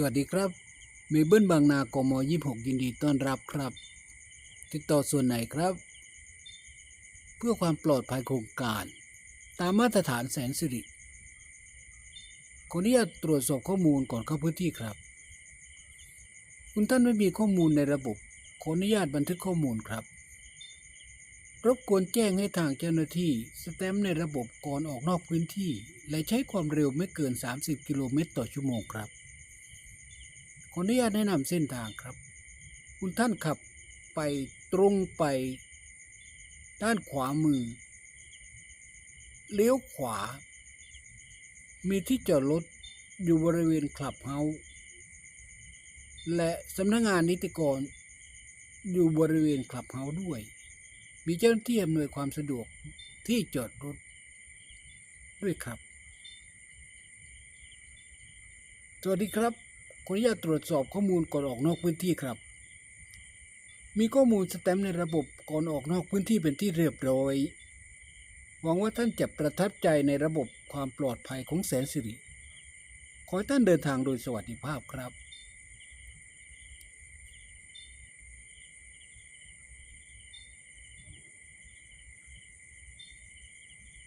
สวัสดีครับเมเบิลบางนากม26 ยินดีต้อนรับครับ ติดต่อส่วนไหนครับ เพื่อความปลอดภัยโครงการ ตามมาตรฐานแสนสิริขออนุญาตตรวจสอบข้อมูลก่อนเข้าพื้นที่ครับ คุณท่านไม่มีข้อมูลในระบบขออนุญาตบันทึกข้อมูลครับ รบกวนแจ้งให้ทางเจ้าหน้าที่ สแตมป์ในระบบก่อนออกนอกพื้นที่ และใช้ความเร็วไม่เกิน 30 กิโลเมตรต่อชั่วโมงครับ ออนุญาตแนะนำเส้นทางครับ คุณท่านขับไปตรงไป ด้านขวามือ เลี้ยวขวา มีที่จอดรถอยู่บริเวณคลับเฮาส์และสำนักงงานนิติกร อยู่บริเวณคลับเฮาส์ด้วย มีเจ้าหน้าที่อำนวยความสะดวกที่จอดรถ ด้วยครับ สวัสดีครับ ขออนุญาตตรวจสอบข้อมูลก่อนออกนอกพื้นที่ครับ มีข้อมูลสแตมป์ในระบบก่อนออกนอกพื้นที่เป็นที่เรียบร้อย หวังว่าท่านจะประทับใจในระบบความปลอดภัยของแสนสิริ ขอให้ท่านเดินทางโดยสวัสดิภาพครับ